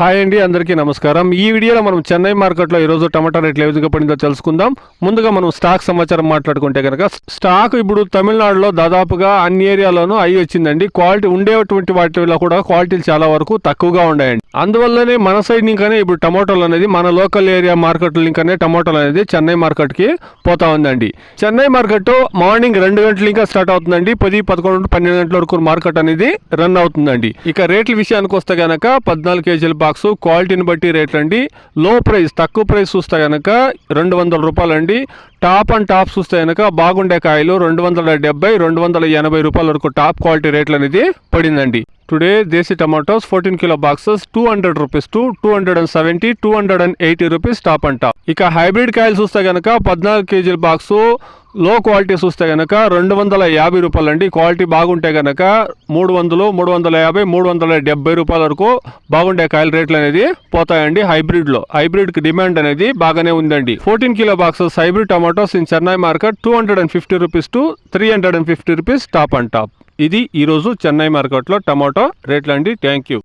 Hi అండి అందరికీ నమస్కారం. ఈ వీడియోలో మనం చెన్నై మార్కెట్లో ఈరోజు టమాటా రేట్లు ఏ విధంగా పడిందో తెలుసుకుందాం. ముందుగా మనం స్టాక్ సమాచారం మాట్లాడుకుంటే కనుక స్టాక్ ఇప్పుడు తమిళనాడులో దాదాపుగా అన్ని ఏరియాలోనూ అయి వచ్చిందండి. క్వాలిటీ ఉండేటువంటి వాటిలో కూడా క్వాలిటీలు చాలా వరకు తక్కువగా ఉన్నాయండి. అందువల్లనే మన సైడ్ ఇంకానే ఇప్పుడు టమాటోలు అనేది మన లోకల్ ఏరియా మార్కెట్ల ఇంకానే టమాటోలు అనేది చెన్నై మార్కెట్కి పోతా ఉందండి. చెన్నై మార్కెట్ మార్నింగ్ రెండు గంటలు ఇంకా స్టార్ట్ అవుతుందండి. పది పదకొండు పన్నెండు గంటల వరకు మార్కెట్ అనేది రన్ అవుతుందండి. ఇక రేట్ల విషయానికి వస్తే కనుక పద్నాలుగు కేజీలు బాక్స్ క్వాలిటీని బట్టి రేట్లు అండి. లో ప్రైస్ తక్కువ ప్రైస్ చూస్తే గనక రెండు వందల రూపాయలు అండి టాప్ అండ్ టాప్ చూస్తే గనక బాగుండే కాయలు రెండు వందల డెబ్బై రెండు వందల ఎనభై రూపాయల వరకు టాప్ క్వాలిటీ రేట్లు అనేది పడిందండి. Today desi tomatoes fourteen kilo boxes two hundred rupees to two hundred and seventy two hundred and eighty rupees top and top ఇక హైబ్రిడ్ కాయలు చూస్తే గనక పద్నాలుగు కేజీల బాక్సు లో క్వాలిటీ చూస్తే గనక రెండు వందల యాభై రూపాయలు అండి క్వాలిటీ బాగుంటే గనక మూడు వందలు మూడు వందల యాభై మూడు వందల డెబ్బై రూపాయల వరకు బాగుండే కాయల రేట్లు అనేది పోతాయండి హైబ్రిడ్లో. హైబ్రిడ్కి డిమాండ్ అనేది బాగానే ఉందండి. Fourteen kilo boxes hybrid tomatoes in Chennai market two hundred and fifty rupees to three hundred and fifty rupees top and top. ఇది ఈరోజు చెన్నై మార్కెట్లో టమాటో రేట్లు అండి థ్యాంక్ యూ.